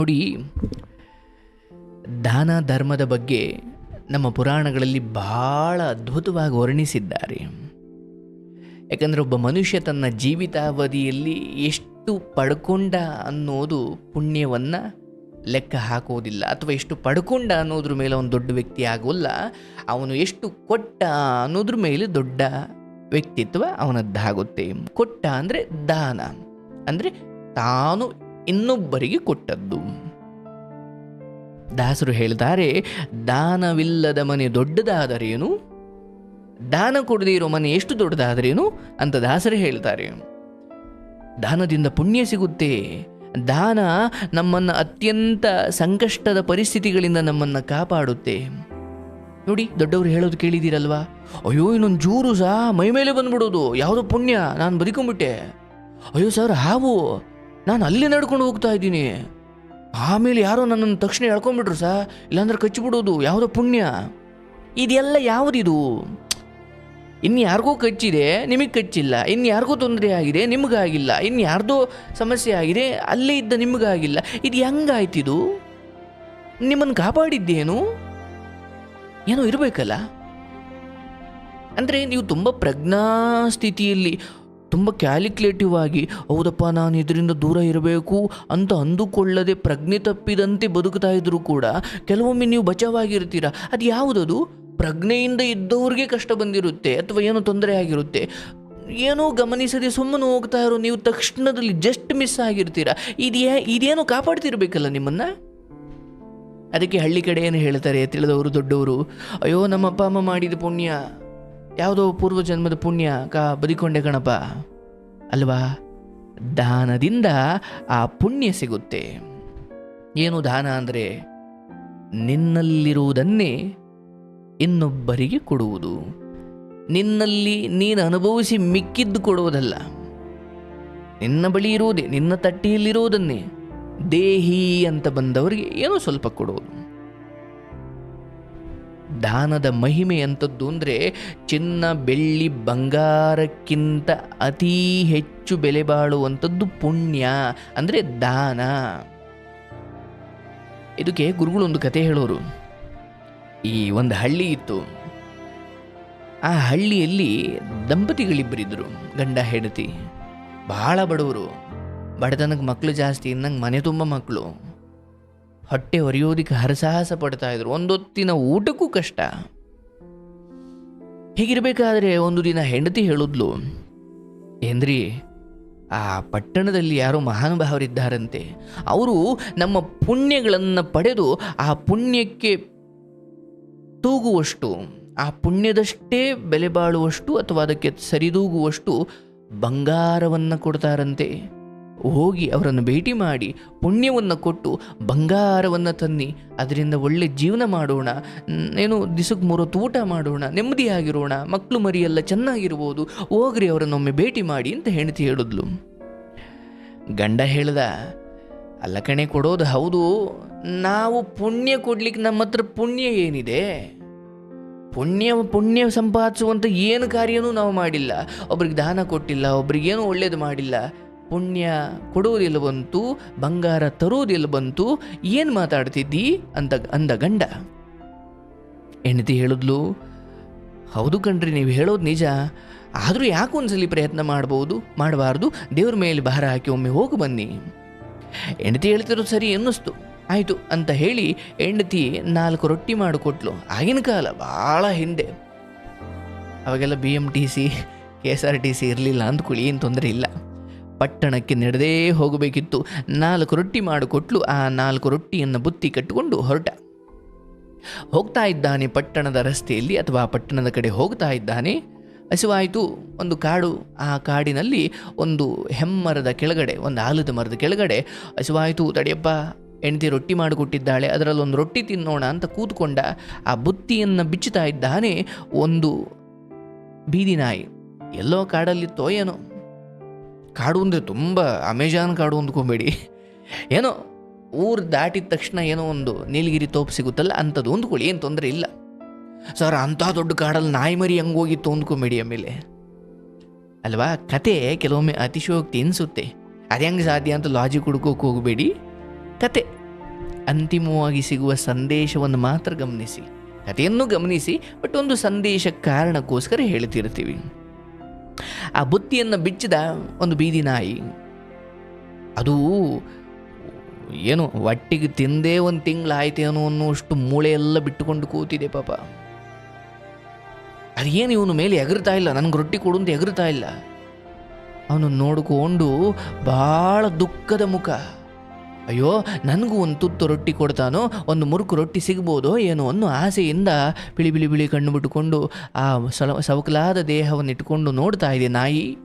ನೋಡಿ, ದಾನ ಧರ್ಮದ ಬಗ್ಗೆ ನಮ್ಮ ಪುರಾಣಗಳಲ್ಲಿ ಬಹಳ ಅದ್ಭುತವಾಗಿ ವರ್ಣಿಸಿದ್ದಾರೆ. ಯಾಕಂದರೆ ಒಬ್ಬ ಮನುಷ್ಯ ತನ್ನ ಜೀವಿತಾವಧಿಯಲ್ಲಿ ಎಷ್ಟು ಪಡ್ಕೊಂಡ ಅನ್ನೋದು ಪುಣ್ಯವನ್ನು ಲೆಕ್ಕ ಹಾಕೋದಿಲ್ಲ, ಅಥವಾ ಎಷ್ಟು ಪಡ್ಕೊಂಡ ಅನ್ನೋದ್ರ ಮೇಲೆ ಅವನು ದೊಡ್ಡ ವ್ಯಕ್ತಿ ಆಗೋಲ್ಲ, ಅವನು ಎಷ್ಟು ಕೊಟ್ಟ ಅನ್ನೋದ್ರ ಮೇಲೆ ದೊಡ್ಡ ವ್ಯಕ್ತಿತ್ವ ಅವನದ್ದಾಗುತ್ತೆ. ಕೊಟ್ಟ ಅಂದರೆ ದಾನ. ಅಂದರೆ ತಾನು ಇನ್ನೊಬ್ಬರಿಗೆ ಕೊಟ್ಟದ್ದು. ದಾಸರು ಹೇಳ್ತಾರೆ ದಾನವಿಲ್ಲದ ಮನೆ ದೊಡ್ಡದಾದರೇನು ದಾನ ಕೊಡದೇ ಇರೋ ಮನೆ ಎಷ್ಟು ದೊಡ್ಡದಾದರೇನು ಅಂತ ದಾಸರು ಹೇಳ್ತಾರೆ ದಾನದಿಂದ ಪುಣ್ಯ ಸಿಗುತ್ತೆ. ದಾನ ನಮ್ಮನ್ನು ಅತ್ಯಂತ ಸಂಕಷ್ಟದ ಪರಿಸ್ಥಿತಿಗಳಿಂದ ನಮ್ಮನ್ನು ಕಾಪಾಡುತ್ತೆ. ನೋಡಿ, ದೊಡ್ಡವರು ಹೇಳೋದು ಕೇಳಿದ್ದೀರಲ್ವಾ? ಅಯ್ಯೋ, ಇನ್ನೊಂದು ಜೂರು ಸಹ ಮೈ ಮೇಲೆ ಬಂದ್ಬಿಡೋದು. ಯಾವುದೋ ಪುಣ್ಯ, ನಾನು ಬದುಕೊಂಬಿಟ್ಟೆ. ಅಯ್ಯೋ ಸರ್, ಹಾವು. ನಾನು ಅಲ್ಲಿ ನಡ್ಕೊಂಡು ಹೋಗ್ತಾ ಇದ್ದೀನಿ. ಆಮೇಲೆ ಯಾರೋ ನನ್ನನ್ನು ತಕ್ಷಣ ಎಳ್ಕೊಂಬಿಟ್ರು ಸಾ, ಇಲ್ಲಾಂದ್ರೆ ಕಚ್ಚಿಬಿಡೋದು, ಯಾವುದೋ ಪುಣ್ಯ. ಇದೆಲ್ಲ ಯಾವುದಿದು? ಇನ್ನು ಯಾರಿಗೂ ಕಚ್ಚಿದೆ, ನಿಮಗೆ ಕಚ್ಚಿಲ್ಲ. ಇನ್ನು ಯಾರಿಗೂ ತೊಂದರೆ ಆಗಿದೆ, ನಿಮಗಾಗಿಲ್ಲ. ಇನ್ನು ಯಾರ್ದೋ ಸಮಸ್ಯೆ ಆಗಿದೆ, ಅಲ್ಲೇ ಇದ್ದ ನಿಮಗಾಗಿಲ್ಲ. ಇದು ಹೆಂಗಾಯ್ತಿದು? ನಿಮ್ಮನ್ನು ಕಾಪಾಡಿದ್ದೇನು? ಏನೋ ಇರಬೇಕಲ್ಲ? ಅಂದರೆ ನೀವು ತುಂಬ ಪ್ರಜ್ಞಾ ಸ್ಥಿತಿಯಲ್ಲಿ ತುಂಬ ಕ್ಯಾಲ್ಕುಲೇಟಿವ್ ಆಗಿ, ಹೌದಪ್ಪ, ನಾನು ಇದರಿಂದ ದೂರ ಇರಬೇಕು ಅಂತ ಅಂದುಕೊಳ್ಳದೆ ಪ್ರಜ್ಞೆ ತಪ್ಪಿದಂತೆ ಬದುಕ್ತಾ ಇದ್ರೂ ಕೂಡ ಕೆಲವೊಮ್ಮೆ ನೀವು ಬಚಾವಾಗಿರ್ತೀರ ಅದು ಯಾವುದದು? ಪ್ರಜ್ಞೆಯಿಂದ ಇದ್ದವ್ರಿಗೆ ಕಷ್ಟ ಬಂದಿರುತ್ತೆ ಅಥವಾ ಏನೋ ತೊಂದರೆ ಆಗಿರುತ್ತೆ. ಏನೋ ಗಮನಿಸದೆ ಸುಮ್ಮನೆ ಹೋಗ್ತಾ ಇರೋ ನೀವು ತಕ್ಷಣದಲ್ಲಿ ಜಸ್ಟ್ ಮಿಸ್ ಆಗಿರ್ತೀರ? ಇದೇ ಇದೇನೋ ಕಾಪಾಡ್ತಿರ್ಬೇಕಲ್ಲ ನಿಮ್ಮನ್ನು? ಅದಕ್ಕೆ ಹಳ್ಳಿ ಕಡೆ ಏನು ಹೇಳ್ತಾರೆ ತಿಳಿದವರು, ದೊಡ್ಡವರು? ಅಯ್ಯೋ, ನಮ್ಮ ಅಪ್ಪ, ಅಮ್ಮ ಮಾಡಿದ ಪುಣ್ಯ. ಯಾವುದೋ ಪೂರ್ವ ಜನ್ಮದ ಪುಣ್ಯ ಕ ಬದಿಕೊಂಡೆ ಗಣಪ ಅಲ್ವಾ? ದಾನದಿಂದ ಆ ಪುಣ್ಯ ಸಿಗುತ್ತೆ. ಏನು ದಾನ ಅಂದರೆ ನಿನ್ನಲ್ಲಿರುವುದನ್ನೇ ಇನ್ನೊಬ್ಬರಿಗೆ ಕೊಡುವುದು. ನಿನ್ನಲ್ಲಿ ನೀನು ಅನುಭವಿಸಿ ಮಿಕ್ಕಿದ್ದು ಕೊಡುವುದಲ್ಲ. ನಿನ್ನ ಬಳಿ ಇರುವುದೇ, ನಿನ್ನ ತಟ್ಟೆಯಲ್ಲಿರುವುದನ್ನೇ ದೇಹಿ ಅಂತ ಬಂದವರಿಗೆ ಏನೋ ಸ್ವಲ್ಪ ಕೊಡುವುದು. ದಾನದ ಮಹಿಮೆ ಅಂಥದ್ದು ಅಂದರೆ ಚಿನ್ನ, ಬೆಳ್ಳಿ, ಬಂಗಾರಕ್ಕಿಂತ ಅತೀ ಹೆಚ್ಚು ಬೆಲೆ ಬಾಳುವಂಥದ್ದು ಪುಣ್ಯ ಅಂದರೆ ದಾನ. ಇದಕ್ಕೆ ಗುರುಗಳು ಒಂದು ಕತೆ ಹೇಳೋರು. ಈ ಒಂದು ಹಳ್ಳಿ ಇತ್ತು. ಆ ಹಳ್ಳಿಯಲ್ಲಿ ದಂಪತಿಗಳಿಬ್ಬರಿದ್ದರು ಗಂಡ, ಹೆಂಡತಿ. ಭಾಳ ಬಡವರು. ಬಡತನಕ್ಕೆ ಮಕ್ಕಳು ಜಾಸ್ತಿ ಇನ್ನಂಗೆ ಮನೆ ತುಂಬ ಮಕ್ಕಳು ಹೊಟ್ಟೆ ಹೊರೆಯೋದಿಕ್ಕೆ ಹರಸಾಹಸ ಪಡ್ತಾ ಇದ್ರು. ಒಂದೊತ್ತಿನ ಊಟಕ್ಕೂ ಕಷ್ಟ. ಹೀಗಿರಬೇಕಾದ್ರೆ ಒಂದು ದಿನ ಹೆಂಡತಿ ಹೇಳಿದ್ಲು ಏನ್ರಿ ಆ ಪಟ್ಟಣದಲ್ಲಿ ಯಾರೋ ಮಹಾನುಭಾವರಿದ್ದಾರಂತೆ. ಅವರು ನಮ್ಮ ಪುಣ್ಯಗಳನ್ನು ಪಡೆದು ಆ ಪುಣ್ಯಕ್ಕೆ ತೂಗುವಷ್ಟು, ಆ ಪುಣ್ಯದಷ್ಟೇ ಬೆಲೆ ಬಾಳುವಷ್ಟು ಅಥವಾ ಅದಕ್ಕೆ ಸರಿದೂಗುವಷ್ಟು ಬಂಗಾರವನ್ನು ಕೊಡ್ತಾರಂತೆ. ಹೋಗಿ ಅವರನ್ನು ಭೇಟಿ ಮಾಡಿ ಪುಣ್ಯವನ್ನು ಕೊಟ್ಟು ಬಂಗಾರವನ್ನು ತನ್ನಿ. ಅದರಿಂದ ಒಳ್ಳೆ ಜೀವನ ಮಾಡೋಣ. ಏನು ದಿಸಕ್ಕೆ ಮೂರೊತ್ತು ಊಟ ಮಾಡೋಣ. ನೆಮ್ಮದಿಯಾಗಿರೋಣ. ಮಕ್ಕಳು ಮರಿಯೆಲ್ಲ ಚೆನ್ನಾಗಿರ್ಬೋದು. ಹೋಗ್ರಿ ಅವರನ್ನೊಮ್ಮೆ ಭೇಟಿ ಮಾಡಿ ಅಂತ ಹೆಂಡತಿ ಹೇಳಿದ್ಲು. ಗಂಡ ಹೇಳ್ದ, ಅಲ್ಲ ಕಣೆ, ಕೊಡೋದು ಹೌದು. ನಾವು ಪುಣ್ಯ ಕೊಡ್ಲಿಕ್ಕೆ ನಮ್ಮ ಹತ್ರ ಪುಣ್ಯ ಏನಿದೆ? ಪುಣ್ಯ ಪುಣ್ಯ ಸಂಪಾದಿಸುವಂಥ ಏನು ಕಾರ್ಯನೂ ನಾವು ಮಾಡಿಲ್ಲ. ಒಬ್ರಿಗೆ ದಾನ ಕೊಟ್ಟಿಲ್ಲ ಒಬ್ರಿಗೇನು ಒಳ್ಳೇದು ಮಾಡಿಲ್ಲ. ಪುಣ್ಯ ಕೊಡುವುದಿಲ್ಲ ಬಂತು, ಬಂಗಾರ ತರುವುದಿಲ್ಲ ಬಂತು, ಏನು ಮಾತಾಡ್ತಿದ್ದಿ ಅಂತ ಅಂದ ಗಂಡ. ಹೆಂಡತಿ ಹೇಳಿದ್ಲು, ಹೌದು ಕಣ್ರಿ, ನೀವು ಹೇಳೋದು ನಿಜ. ಆದರೂ ಯಾಕೆ ಒಂದ್ಸಲಿ ಪ್ರಯತ್ನ ಮಾಡ್ಬೋದು, ಮಾಡಬಾರ್ದು? ದೇವ್ರ ಮೇಲೆ ಭಾರ ಹಾಕಿ ಒಮ್ಮೆ ಹೋಗಿ ಬನ್ನಿ. ಹೆಂಡತಿ ಹೇಳ್ತಿರೋದು ಸರಿ ಅನ್ನಿಸ್ತು. ಆಯಿತು, ಅಂತ ಹೇಳಿ ಹೆಂಡತಿ ನಾಲ್ಕು ರೊಟ್ಟಿ ಮಾಡಿಕೊಟ್ಲು. ಆಗಿನ ಕಾಲ ಭಾಳ ಹಿಂದೆ. ಅವಾಗೆಲ್ಲ B M T C K S R T C ಇರಲಿಲ್ಲ ಅಂದ್ಕೊಳ್ಳಿ ಏನು ತೊಂದರೆ ಇಲ್ಲ. ಪಟ್ಟಣಕ್ಕೆ ನಡೆದೇ ಹೋಗಬೇಕಿತ್ತು. ನಾಲ್ಕು ರೊಟ್ಟಿ ಮಾಡಿಕೊಟ್ಲು, ಆ ನಾಲ್ಕು ರೊಟ್ಟಿಯನ್ನು ಬುತ್ತಿ ಕಟ್ಟಿಕೊಂಡು ಹೊರಟ. ಹೋಗ್ತಾ ಇದ್ದಾನೆ ಪಟ್ಟಣದ ರಸ್ತೆಯಲ್ಲಿ ಅಥವಾ ಪಟ್ಟಣದ ಕಡೆ ಹೋಗ್ತಾ ಇದ್ದಾನೆ. ಹಸಿವಾಯಿತು, ಒಂದು ಕಾಡು, ಆ ಕಾಡಿನಲ್ಲಿ ಒಂದು ಹೆಮ್ಮರದ ಕೆಳಗಡೆ, ಒಂದು ಆಲದ ಮರದ ಕೆಳಗಡೆ ಹಸಿವಾಯಿತು, ತಡೆಯಪ್ಪ, ಹೆಂಡತಿ ರೊಟ್ಟಿ ಮಾಡಿಕೊಟ್ಟಿದ್ದಾಳೆ, ಅದರಲ್ಲಿ ಒಂದು ರೊಟ್ಟಿ ತಿನ್ನೋಣ ಅಂತ ಕೂತ್ಕೊಂಡ, ಆ ಬುತ್ತಿಯನ್ನು ಬಿಚ್ಚುತ್ತಾ ಇದ್ದಾನೆ ಒಂದು ಬೀದಿ ನಾಯಿ. ಎಲ್ಲೋ ಕಾಡಲ್ಲಿತ್ತೋ ಏನೋ ಕಾಡು ಅಂದರೆ ತುಂಬ ಅಮೆಜಾನ್ ಕಾಡು ಅಂದ್ಕೊಬೇಡಿ ಏನೋ ಊರು ದಾಟಿದ ತಕ್ಷಣ ಏನೋ ಒಂದು ನೀಲಗಿರಿ ತೋಪು ಸಿಗುತ್ತಲ್ಲ ಅಂಥದ್ದು ಹೊಂದ್ಕೊಳ್ಳಿ ಏನು ತೊಂದರೆ ಇಲ್ಲ. ಸರ್, ಅಂಥ ದೊಡ್ಡ ಕಾಡಲ್ಲಿ ನಾಯಿ ಮರಿ ಹೆಂಗೋಗಿತ್ತು ಅಂದ್ಕೊಬೇಡಿ ಆಮೇಲೆ ಅಲ್ವಾ? ಕತೆ ಕೆಲವೊಮ್ಮೆ ಅತಿಶಯೋಕ್ತಿ ಅನಿಸುತ್ತೆ ಅದು ಹೆಂಗೆ ಸಾಧ್ಯ ಅಂತ ಲಾಜಿಕ್ ಹುಡ್ಕೋಕೆ ಹೋಗಬೇಡಿ. ಕತೆ ಅಂತಿಮವಾಗಿ ಸಿಗುವ ಸಂದೇಶವನ್ನು ಮಾತ್ರ ಗಮನಿಸಿ. ಕಥೆಯನ್ನು ಗಮನಿಸಿ, ಬಟ್ ಒಂದು ಸಂದೇಶ ಕಾರಣಕ್ಕೋಸ್ಕರ ಹೇಳ್ತಿರ್ತೀವಿ. ಆ ಬುತ್ತಿಯನ್ನು ಬಿಚ್ಚಿದ ಒಂದು ಬೀದಿ ನಾಯಿ. ಅದು ಏನು ಒಟ್ಟಿಗೆ ತಿಂದೇ ಒಂದು ತಿಂಗಳಾಯ್ತೇನೋ ಅನ್ನುವಷ್ಟು ಮೂಳೆ ಎಲ್ಲ ಬಿಟ್ಟುಕೊಂಡು ಕೂತಿದೆ ಪಾಪ. ಅದೇನು ಇವನು ಮೇಲೆ ಎಗರ್ತಾ ಇಲ್ಲ, ನನಗೆ ರೊಟ್ಟಿ ಕೊಡು ಅಂತ ಎಗರ್ತಾ ಇಲ್ಲ. ಅವನು ನೋಡಿಕೊಂಡು ಭಾಳ ದುಃಖದ ಮುಖ. ಅಯ್ಯೋ, ನನಗೂ ಒಂದು ತುತ್ತು ರೊಟ್ಟಿ ಕೊಡ್ತಾನೋ, ಒಂದು ಮುರುಕು ರೊಟ್ಟಿ ಸಿಗ್ಬೋದೋ ಏನೋ ಅನ್ನೋ ಆಸೆಯಿಂದ ಬಿಳಿ ಬಿಳಿ ಬಿಳಿ ಕಣ್ಣು ಬಿಟ್ಟುಕೊಂಡು ಆ ಸಲ ಸವಕಲಾದ ದೇಹವನ್ನು ಇಟ್ಕೊಂಡು ನೋಡ್ತಾ ಇದೆ ನಾಯಿ.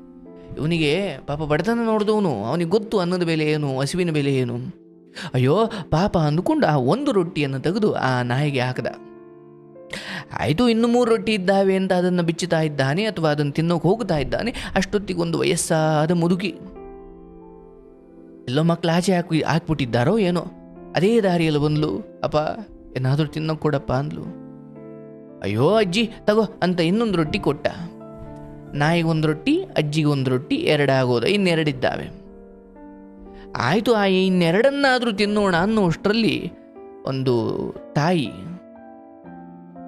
ಇವನಿಗೆ ಪಾಪ ಬಡತನ ನೋಡಿದವನು, ಅವನಿಗೆ ಗೊತ್ತು ಅನ್ನದ ಬೆಲೆ ಏನು, ಹಸಿವಿನ ಬೆಲೆ ಏನು? ಅಯ್ಯೋ, ಪಾಪ ಅಂದುಕೊಂಡು ಆ ಒಂದು ರೊಟ್ಟಿಯನ್ನು ತೆಗೆದು ಆ ನಾಯಿಗೆ ಹಾಕದ. ಆಯಿತು, ಇನ್ನು ಮೂರು ರೊಟ್ಟಿ ಇದ್ದಾವೆ ಅಂತ ಅದನ್ನು ಬಿಚ್ಚುತ್ತಾ ಇದ್ದಾನೆ ಅಥವಾ ಅದನ್ನು ತಿನ್ನೋಕೆ ಹೋಗ್ತಾ ಇದ್ದಾನೆ, ಅಷ್ಟೊತ್ತಿಗೆ ಒಂದು ವಯಸ್ಸಾದ ಮುದುಕಿ. ಎಲ್ಲೋ ಮಕ್ಕಳು ಆಚೆ ಹಾಕಿ ಹಾಕ್ಬಿಟ್ಟಿದ್ದಾರೋ ಏನೋ? ಅದೇ ದಾರಿಯಲ್ಲಿ ಬಂದ್ಲು. ಅಪ್ಪ, ಏನಾದರೂ ತಿನ್ನೋ ಕೊಡಪ್ಪ ಅಂದ್ಲು. ಅಯ್ಯೋ ಅಜ್ಜಿ, ತಗೋ ಅಂತ ಇನ್ನೊಂದು ರೊಟ್ಟಿ ಕೊಟ್ಟ. ನಾಯಿಗೆ ಒಂದು ರೊಟ್ಟಿ ಅಜ್ಜಿಗೆ ಒಂದು ರೊಟ್ಟಿ ಎರಡಾಗೋದು ಇನ್ನೆರಡಿದ್ದಾವೆ ಆಯಿತು ಆ ಇನ್ನೆರಡನ್ನಾದರೂ ತಿನ್ನೋಣ ಅನ್ನೋಷ್ಟರಲ್ಲಿ ಒಂದು ತಾಯಿ,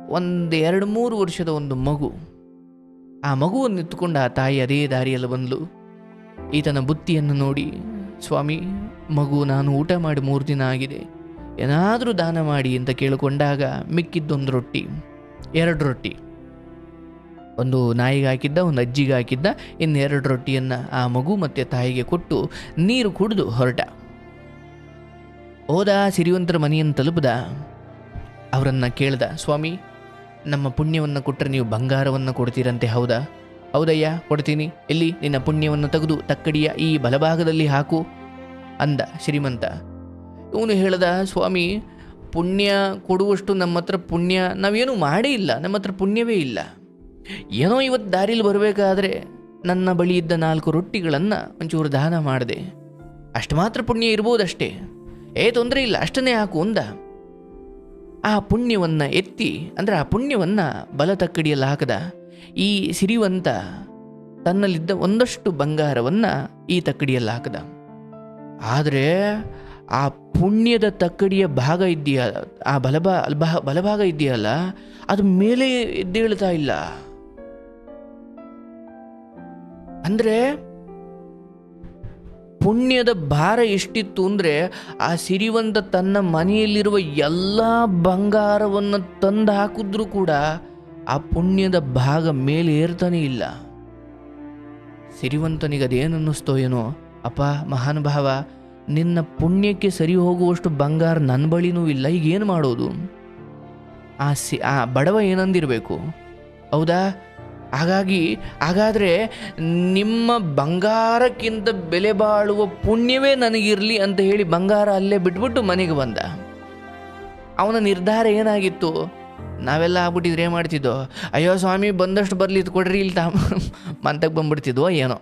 ಒಂದು ಎರಡು ಮೂರು ವರ್ಷದ ಒಂದು ಮಗು, ಆ ಮಗುವನ್ನು ಎತ್ತುಕೊಂಡು ಆ ತಾಯಿ ಅದೇ ದಾರಿಯಲ್ಲಿ ಬಂದ್ಲು. ಈತನ ಬುತ್ತಿಯನ್ನು ನೋಡಿ ಸ್ವಾಮಿ, ಮಗು ನಾನು ಊಟ ಮಾಡಿ ಮೂರು ದಿನ ಆಗಿದೆ. ಏನಾದರೂ ದಾನ ಮಾಡಿ ಅಂತ ಕೇಳಿಕೊಂಡಾಗ ಮಿಕ್ಕಿದ್ದೊಂದು ರೊಟ್ಟಿ, ಎರಡು ರೊಟ್ಟಿ. ಒಂದು ನಾಯಿಗೆ ಹಾಕಿದ್ದ, ಒಂದು ಅಜ್ಜಿಗೆ ಹಾಕಿದ್ದ, ಇನ್ನೆರಡು ರೊಟ್ಟಿಯನ್ನು ಆ ಮಗು ಮತ್ತು ತಾಯಿಗೆ ಕೊಟ್ಟು ನೀರು ಕುಡಿದು ಹೊರಟ. ಹೋದ ಸಿರಿವಂತರ ಮನೆಯನ್ನು ತಲುಪದ, ಅವರನ್ನು ಕೇಳ್ದ, ಸ್ವಾಮಿ, ನಮ್ಮ ಪುಣ್ಯವನ್ನು ಕೊಟ್ಟರೆ ನೀವು ಬಂಗಾರವನ್ನು ಕೊಡ್ತೀರಂತೆ, ಹೌದಾ? ಹೌದಯ್ಯ, ಕೊಡ್ತೀನಿ. ಇಲ್ಲಿ ನಿನ್ನ ಪುಣ್ಯವನ್ನು ತೆಗೆದು ತಕ್ಕಡಿಯ ಈ ಬಲಭಾಗದಲ್ಲಿ ಹಾಕು ಅಂದ ಶ್ರೀಮಂತ. ಇವನು ಹೇಳ್ದ, ಸ್ವಾಮಿ, ಪುಣ್ಯ ಕೊಡುವಷ್ಟು ನಮ್ಮ ಹತ್ರ ಪುಣ್ಯ ನಾವೇನು ಮಾಡೇ ಇಲ್ಲ ನಮ್ಮ ಹತ್ರ ಪುಣ್ಯವೇ ಇಲ್ಲ. ಏನೋ ಇವತ್ತು ದಾರಿಲಿ ಬರಬೇಕಾದ್ರೆ ನನ್ನ ಬಳಿ ಇದ್ದ ನಾಲ್ಕು ರೊಟ್ಟಿಗಳನ್ನು ಒಂಚೂರು ದಾನ ಮಾಡಿದೆ. ಅಷ್ಟು ಮಾತ್ರ ಪುಣ್ಯ ಇರ್ಬೋದಷ್ಟೇ. ಏ, ತೊಂದರೆ ಇಲ್ಲ, ಅಷ್ಟನ್ನೇ ಹಾಕು ಅಂದ. ಆ ಪುಣ್ಯವನ್ನು ಎತ್ತಿ, ಅಂದರೆ ಆ ಪುಣ್ಯವನ್ನು ಬಲ ತಕ್ಕಡಿಯಲ್ಲಿ ಹಾಕದ. ಈ ಸಿರಿವಂತ ತನ್ನಲ್ಲಿದ್ದ ಒಂದಷ್ಟು ಬಂಗಾರವನ್ನು ಈ ತಕ್ಕಡಿಯಲ್ಲಿ ಹಾಕದ. ಆದರೆ ಆ ಪುಣ್ಯದ ತಕ್ಕಡಿಯ ಭಾಗ ಇದೆಯ ಆ ಬಲಭಾ ಬಲಭಾಗ ಇದೆಯಲ್ಲ ಅದು ಮೇಲೆ ಎದ್ದೇಳ್ತಾ ಇಲ್ಲ. ಅಂದರೆ ಪುಣ್ಯದ ಭಾರ ಎಷ್ಟಿತ್ತು ಅಂದರೆ ಆ ಸಿರಿವಂತ ತನ್ನ ಮನೆಯಲ್ಲಿರುವ ಎಲ್ಲ ಬಂಗಾರವನ್ನು ತಂದು ಹಾಕಿದ್ರೂ ಕೂಡ ಆ ಪುಣ್ಯದ ಭಾಗ ಮೇಲೆ ಏರ್ತಾನೆ ಇಲ್ಲ. ಸಿರಿವಂತನಿಗೆ ಅದೇನನ್ನಿಸ್ತೋ ಏನೋ? ಅಪ್ಪ ಮಹಾನುಭಾವ ನಿನ್ನ ಪುಣ್ಯಕ್ಕೆ ಸರಿ ಹೋಗುವಷ್ಟು ಬಂಗಾರ ನನ್ನ ಬಳಿನೂ ಇಲ್ಲ, ಈಗ ಏನು ಮಾಡೋದು? ಆ ಸಿ, ಆ ಬಡವ ಏನಂದಿರಬೇಕು? ಹೌದಾ? ಹಾಗಾಗಿ, ಹಾಗಾದರೆ ನಿಮ್ಮ ಬಂಗಾರಕ್ಕಿಂತ ಬೆಲೆ ಬಾಳುವ ಪುಣ್ಯವೇ ನನಗಿರಲಿ ಅಂತ ಹೇಳಿ ಬಂಗಾರ ಅಲ್ಲೇ ಬಿಟ್ಬಿಟ್ಟು ಮನೆಗೆ ಬಂದ. ಅವನ ನಿರ್ಧಾರ ಏನಾಗಿತ್ತು? ನಾವೆಲ್ಲ ಆಗ್ಬಿಟ್ಟಿದ್ರೆ ಏನು ಮಾಡ್ತಿದ್ದೋ ಅಯ್ಯೋ ಸ್ವಾಮಿ, ಬಂದಷ್ಟು ಬರಲಿ, ಇದು ಕೊಡ್ರಿ, ಇಲ್ಲಿ ತಾಮ ಮಂತಕ್ಕೆ ಬಂದ್ಬಿಡ್ತಿದ್ವೋ ಏನೋ?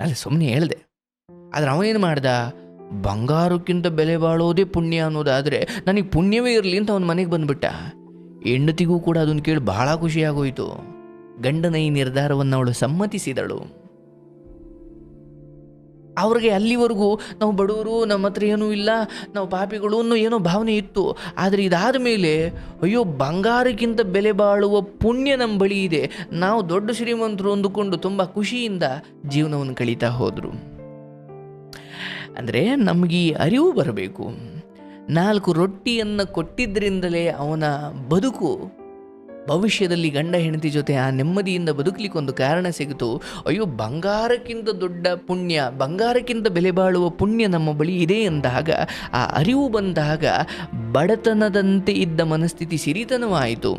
ಅಲ್ಲಿ ಸುಮ್ಮನೆ ಹೇಳ್ದೆ. ಆದ್ರೆ ಅವನೇನು ಮಾಡ್ದ? ಬಂಗಾರಕ್ಕಿಂತ ಬೆಲೆ ಬಾಳೋದೇ ಪುಣ್ಯ ಅನ್ನೋದಾದರೆ ನನಗೆ ಪುಣ್ಯವೇ ಇರಲಿ ಅಂತ ಅವನ ಮನೆಗೆ ಬಂದ್ಬಿಟ್ಟ. ಹೆಂಡತಿಗೂ ಕೂಡ ಅದನ್ನು ಕೇಳಿ ಬಹಳ ಖುಷಿಯಾಗೋಯಿತು ಗಂಡನ ಈ ನಿರ್ಧಾರವನ್ನು ಅವಳು ಸಮ್ಮತಿಸಿದಳು. ಅವ್ರಿಗೆ ಅಲ್ಲಿವರೆಗೂ ನಾವು ಬಡವರು, ನಮ್ಮ ಹತ್ರ ಏನೂ ಇಲ್ಲ, ನಾವು ಪಾಪಿಗಳು ಅನ್ನೋ ಏನೋ ಭಾವನೆ ಇತ್ತು. ಆದರೆ ಇದಾದ ಮೇಲೆ, ಅಯ್ಯೋ, ಬಂಗಾರಕ್ಕಿಂತ ಬೆಲೆ ಬಾಳುವ ಪುಣ್ಯ ನಮ್ಮ ಬಳಿ ಇದೆ. ನಾವು ದೊಡ್ಡ ಶ್ರೀಮಂತರು ಅಂದುಕೊಂಡು ತುಂಬ ಖುಷಿಯಿಂದ ಜೀವನವನ್ನು ಕಳೀತಾ ಹೋದರು. ಅಂದರೆ ನಮಗೆ ಅರಿವು ಬರಬೇಕು. ನಾಲ್ಕು ರೊಟ್ಟಿಯನ್ನು ಕೊಟ್ಟಿದ್ದರಿಂದಲೇ ಅವನ ಬದುಕು ಭವಿಷ್ಯದಲ್ಲಿ ಗಂಡ ಹೆಂಡತಿ ಜೊತೆ ಆ ನೆಮ್ಮದಿಯಿಂದ ಬದುಕಲಿಕ್ಕೆ ಒಂದು ಕಾರಣ ಸಿಗಿತು. ಅಯ್ಯೋ, ಬಂಗಾರಕ್ಕಿಂತ ದೊಡ್ಡ ಪುಣ್ಯ, ಬಂಗಾರಕ್ಕಿಂತ ಬೆಲೆ ಬಾಳುವ ಪುಣ್ಯ ನಮ್ಮ ಬಳಿ ಇದೆ ಎಂದಾಗ ಆ ಅರಿವು ಬಂದಾಗ ಬಡತನದಂತೆ ಇದ್ದ ಮನಸ್ಥಿತಿ ಸಿರಿತನವಾಯಿತು.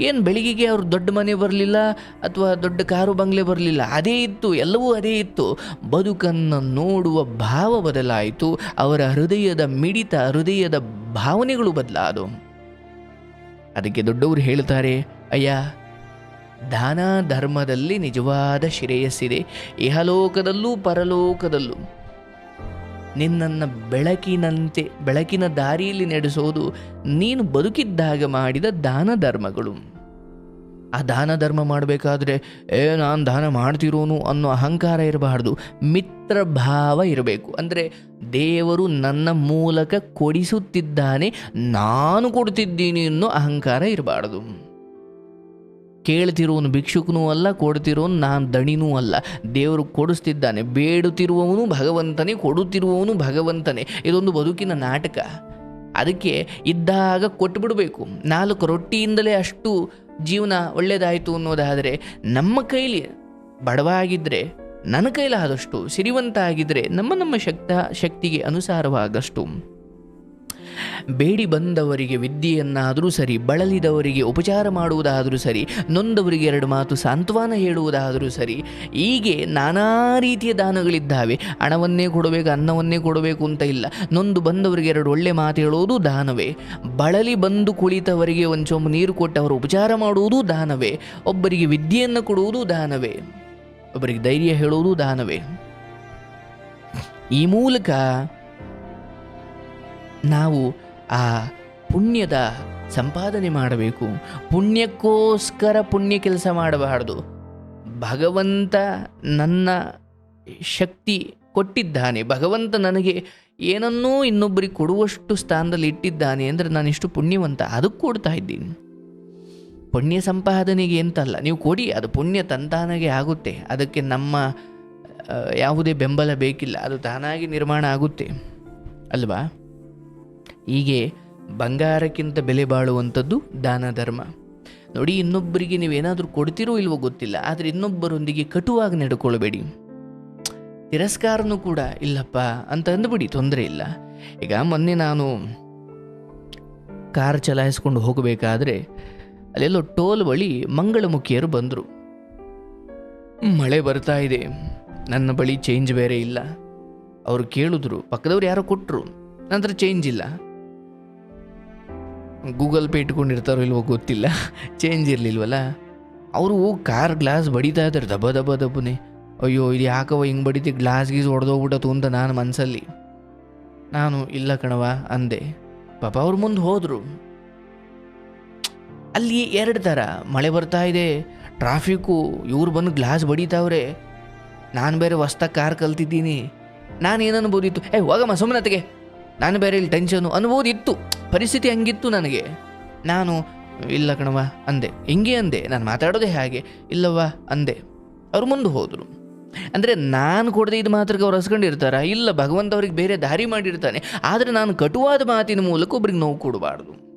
ಏನು ಬೆಳಿಗ್ಗೆಗೆ ಅವ್ರು ದೊಡ್ಡ ಮನೆ ಬರಲಿಲ್ಲ ಅಥವಾ ದೊಡ್ಡ ಕಾರು ಬಂಗ್ಲೆ ಬರಲಿಲ್ಲ, ಅದೇ ಇತ್ತು, ಎಲ್ಲವೂ ಅದೇ ಇತ್ತು. ಬದುಕನ್ನು ನೋಡುವ ಭಾವ ಬದಲಾಯಿತು, ಅವರ ಹೃದಯದ ಮಿಡಿತ, ಹೃದಯದ ಭಾವನೆಗಳು ಬದಲಾದವು. ಅದಕ್ಕೆ ದೊಡ್ಡವರು ಹೇಳ್ತಾರೆ ಅಯ್ಯ, ದಾನ ಧರ್ಮದಲ್ಲಿ ನಿಜವಾದ ಶ್ರೇಯಸ್ಸಿದೆ. ಇಹಲೋಕದಲ್ಲೂ ಪರಲೋಕದಲ್ಲೂ ನಿನ್ನನ್ನು ಬೆಳಕಿನಂತೆ, ಬೆಳಕಿನ ದಾರಿಯಲ್ಲಿ ನಡೆಸೋದು ನೀನು ಬದುಕಿದ್ದಾಗ ಮಾಡಿದ ದಾನ ಧರ್ಮಗಳು. ಆ ದಾನ ಧರ್ಮ ಮಾಡಬೇಕಾದ್ರೆ, ಏ, ನಾನು ದಾನ ಮಾಡ್ತಿರೋನು ಅನ್ನೋ ಅಹಂಕಾರ ಇರಬಾರ್ದು. ಮಿತ್ರ ಭಾವ ಇರಬೇಕು. ಅಂದರೆ ದೇವರು ನನ್ನ ಮೂಲಕ ಕೊಡಿಸುತ್ತಿದ್ದಾನೆ, ನಾನು ಕೊಡ್ತಿದ್ದೀನಿ ಅನ್ನೋ ಅಹಂಕಾರ ಇರಬಾರ್ದು. ಕೇಳ್ತಿರೋನು ಭಿಕ್ಷುಕನೂ ಅಲ್ಲ, ಕೊಡ್ತಿರೋನು ನಾನು ದಣಿನೂ ಅಲ್ಲ. ದೇವರು ಕೊಡಿಸ್ತಿದ್ದಾನೆ, ಬೇಡುತ್ತಿರುವವನು ಭಗವಂತನೇ, ಕೊಡುತ್ತಿರುವವನು ಭಗವಂತನೇ. ಇದೊಂದು ಬದುಕಿನ ನಾಟಕ. ಅದಕ್ಕೆ ಇದ್ದಾಗ ಕೊಟ್ಟುಬಿಡಬೇಕು ನಾಲ್ಕು ರೊಟ್ಟಿಯಿಂದಲೇ ಅಷ್ಟು ಜೀವನ ಒಳ್ಳೆಯದಾಯಿತು ಅನ್ನೋದಾದರೆ ನಮ್ಮ ಕೈಲಿ ಬಡವ ಆಗಿದ್ದರೆ ನನ್ನ ಕೈಲಾದಷ್ಟು ಸಿರಿವಂತ ಆಗಿದ್ದರೆ ನಮ್ಮ ನಮ್ಮ ಶಕ್ತ ಶಕ್ತಿಗೆ ಅನುಸಾರವಾದಷ್ಟು ಬೇಡಿ ಬಂದವರಿಗೆ ವಿದ್ಯೆಯನ್ನಾದರೂ ಸರಿ, ಬಳಲಿದವರಿಗೆ ಉಪಚಾರ ಮಾಡುವುದಾದರೂ ಸರಿ, ನೊಂದವರಿಗೆ ಎರಡು ಮಾತು ಸಾಂತ್ವನ ಹೇಳುವುದಾದರೂ ಸರಿ, ಹೀಗೆ ನಾನಾ ರೀತಿಯ ದಾನಗಳಿದ್ದಾವೆ. ಹಣವನ್ನೇ ಕೊಡಬೇಕು, ಅನ್ನವನ್ನೇ ಕೊಡಬೇಕು ಅಂತ ಇಲ್ಲ. ನೊಂದು ಬಂದವರಿಗೆ ಎರಡು ಒಳ್ಳೆ ಮಾತು ಹೇಳುವುದು ದಾನವೇ. ಬಳಲಿ ಬಂದು ಕುಳಿತವರಿಗೆ ಒಂದು ನೀರು ಕೊಟ್ಟವರು ಉಪಚಾರ ಮಾಡುವುದು ದಾನವೇ. ಒಬ್ಬರಿಗೆ ವಿದ್ಯೆಯನ್ನು ಕೊಡುವುದು ದಾನವೇ. ಒಬ್ಬರಿಗೆ ಧೈರ್ಯ ಹೇಳುವುದು ದಾನವೇ. ಈ ಮೂಲಕ ನಾವು ಆ ಪುಣ್ಯದ ಸಂಪಾದನೆ ಮಾಡಬೇಕು. ಪುಣ್ಯಕ್ಕೋಸ್ಕರ ಪುಣ್ಯ ಕೆಲಸ ಮಾಡಬಾರ್ದು. ಭಗವಂತ ನನ್ನ ಶಕ್ತಿ ಕೊಟ್ಟಿದ್ದಾನೆ. ಭಗವಂತ ನನಗೆ ಏನನ್ನೂ ಇನ್ನೊಬ್ಬರಿಗೆ ಕೊಡುವಷ್ಟು ಸ್ಥಾನದಲ್ಲಿ ಇಟ್ಟಿದ್ದಾನೆ ಅಂದರೆ ಇಷ್ಟು ಪುಣ್ಯವಂತ. ಅದಕ್ಕೆ ಕೊಡ್ತಾ ಇದ್ದೀನಿ. ಪುಣ್ಯ ಸಂಪಾದನೆಗೆ ಅಂತಲ್ಲ. ನೀವು ಕೊಡಿ, ಅದು ಪುಣ್ಯ ತಂತಾನಾಗೆ ಆಗುತ್ತೆ. ಅದಕ್ಕೆ ನಮ್ಮ ಯಾವುದೇ ಬೆಂಬಲ ಬೇಕಿಲ್ಲ. ಅದು ತಾನಾಗಿ ನಿರ್ಮಾಣ ಆಗುತ್ತೆ. ಅಲ್ವಾ? ಹೀಗೆ ಬಂಗಾರಕ್ಕಿಂತ ಬೆಲೆ ಬಾಳುವಂಥದ್ದು ದಾನ ಧರ್ಮ. ನೋಡಿ, ಇನ್ನೊಬ್ಬರಿಗೆ ನೀವೇನಾದರೂ ಕೊಡ್ತಿರೋ ಇಲ್ವೋ ಗೊತ್ತಿಲ್ಲ, ಆದರೆ ಇನ್ನೊಬ್ಬರೊಂದಿಗೆ ಕಟುವಾಗಿ ನಡ್ಕೊಳ್ಬೇಡಿ. ತಿರಸ್ಕಾರನೂ ಕೂಡ ಇಲ್ಲಪ್ಪ ಅಂತ ಅಂದ್ಬಿಡಿ, ತೊಂದರೆ ಇಲ್ಲ. ಈಗ ಮೊನ್ನೆ ನಾನು ಕಾರ್ ಚಲಾಯಿಸ್ಕೊಂಡು ಹೋಗಬೇಕಾದ್ರೆ ಅಲ್ಲೆಲ್ಲೋ ಟೋಲ್ ಬಳಿ ಮಂಗಳಮುಖಿಯರು ಬಂದರು. ಮಳೆ ಬರ್ತಾ ಇದೆ, ನನ್ನ ಬಳಿ ಚೇಂಜ್ ಬೇರೆ ಇಲ್ಲ. ಅವರು ಕೇಳಿದ್ರು, ಪಕ್ಕದವ್ರು ಯಾರೋ ಕೊಟ್ಟರು ನಂತರ ಚೇಂಜ್ ಇಲ್ಲ. ಗೂಗಲ್ ಪೇ ಇಟ್ಕೊಂಡಿರ್ತಾರೋ ಇಲ್ವೋ ಗೊತ್ತಿಲ್ಲ. ಚೇಂಜ್ ಇರಲಿಲ್ವಲ್ಲ? ಅವರು ಕಾರ್ ಗ್ಲಾಸ್ ಬಡಿತಾ ಇದ್ದಾರೆ ದಬ್ಬ ದಬ ದಬ್ಬನೆ ಅಯ್ಯೋ, ಇದು ಯಾಕವ ಹಿಂಗೆ ಬಡಿತಿ? ಗ್ಲಾಸ್ ಗೀಸ್ ಹೊಡೆದೋಗ್ಬಿಟ್ಟತು ಅಂತ ನಾನು ಮನಸ್ಸಲ್ಲಿ ನಾನು, ಇಲ್ಲ ಕಣವ ಅಂದೆ. ಪಾಪ ಅವ್ರ ಮುಂದೆ ಹೋದರು. ಅಲ್ಲಿ ಎರಡು ಥರ ಮಳೆ ಬರ್ತಾ ಇದೆ ಟ್ರಾಫಿಕ್ಕು ಇವ್ರು ಬಂದು ಗ್ಲಾಸ್ ಬಡಿತಾವ್ರೆ. ನಾನು ಬೇರೆ ಹೊಸ್ದಾಗಿ ಕಾರ್ ಕಲ್ತಿದ್ದೀನಿ. ನಾನು ಏನನ್ಬೋದಿತ್ತು ಏ, ಹೋಗಮ್ಮ ಸುಮ್ಮನತೆಗೆ ನಾನು ಬೇರೆ ಇಲ್ಲಿ ಟೆನ್ಷನು ಅನ್ಬೋದಿತ್ತು. ಪರಿಸ್ಥಿತಿ ಹಂಗಿತ್ತು ನನಗೆ. ನಾನು, ಇಲ್ಲ ಕಣವ ಅಂದೆ. ಹಿಂಗೆ ಅಂದೆ. ನಾನು ಮಾತಾಡೋದೇ ಹಾಗೆ. ಇಲ್ಲವ್ವ, ಅಂದೆ. ಅವ್ರು ಮುಂದೆ ಹೋದರು. ಅಂದರೆ ನಾನು ಕೊಡದೆ ಇದು ಮಾತ್ರಕ್ಕೆ ಅವ್ರು ಹಸ್ಕೊಂಡಿರ್ತಾರ? ಇಲ್ಲ, ಭಗವಂತ ಅವ್ರಿಗೆ ಬೇರೆ ದಾರಿ ಮಾಡಿರ್ತಾನೆ. ಆದರೆ ನಾನು ಕಟುವಾದ ಮಾತಿನ ಮೂಲಕ ಒಬ್ರಿಗೆ ನೋವು ಕೊಡಬಾರ್ದು.